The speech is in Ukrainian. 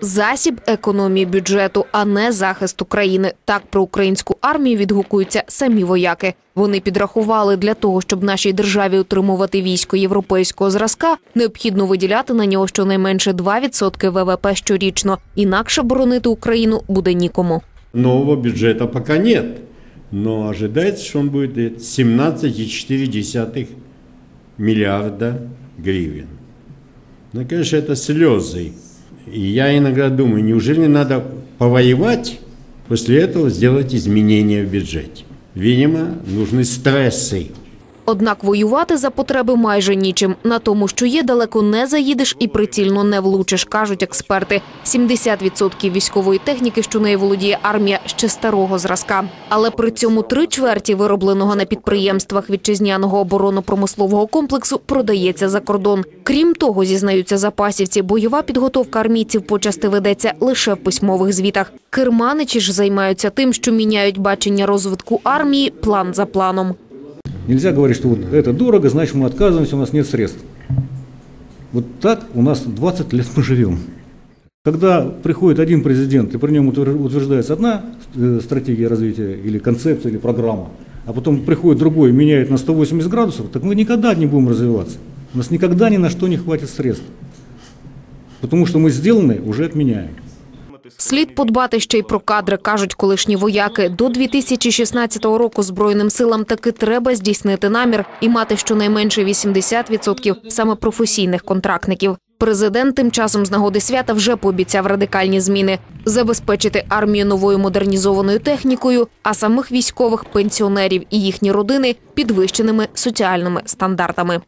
Засіб економії бюджету, а не захисту країни. Так про українську армію відгукуються самі вояки. Вони підрахували для того, щоб нашій державі утримувати військо європейського зразка, необхідно виділяти на нього щонайменше 2% ВВП щорічно. Інакше боронити Україну буде нікому. Нового бюджета пока нет, но ожидается, что он будет 17,4 миллиарда гривен. Ну, конечно, это слезы. И я иногда думаю, неужели надо повоевать, после этого сделать изменения в бюджете? Видимо, нужны стрессы. Однак воювати за потреби майже нічим. На тому, що є, далеко не заїдеш і прицільно не влучиш, кажуть експерти. 70% військової техніки, що нею володіє армія, ще старого зразка. Але при цьому три чверті виробленого на підприємствах вітчизняного оборонно-промислового комплексу продається за кордон. Крім того, зізнаються запасівці, бойова підготовка армійців почасти ведеться лише в письмових звітах. Керманичі ж займаються тим, що міняють бачення розвитку армії план за планом. Нельзя говорить, что вот это дорого, значит мы отказываемся, у нас нет средств. Вот так у нас 20 лет мы живем. Когда приходит один президент, и при нем утвер- утверждается одна э, стратегия развития или концепция, или программа, а потом приходит другой, меняет на 180 градусов, так мы никогда не будем развиваться. У нас никогда ни на что не хватит средств. Потому что мы сделанное уже отменяем. Слід подбати ще й про кадри, кажуть колишні вояки. До 2016 року збройним силам таки треба здійснити намір і мати щонайменше 80% саме професійних контрактників. Президент тим часом з нагоди свята вже пообіцяв радикальні зміни забезпечити армію новою модернізованою технікою, а самих військових пенсіонерів і їхні родини підвищеними соціальними стандартами.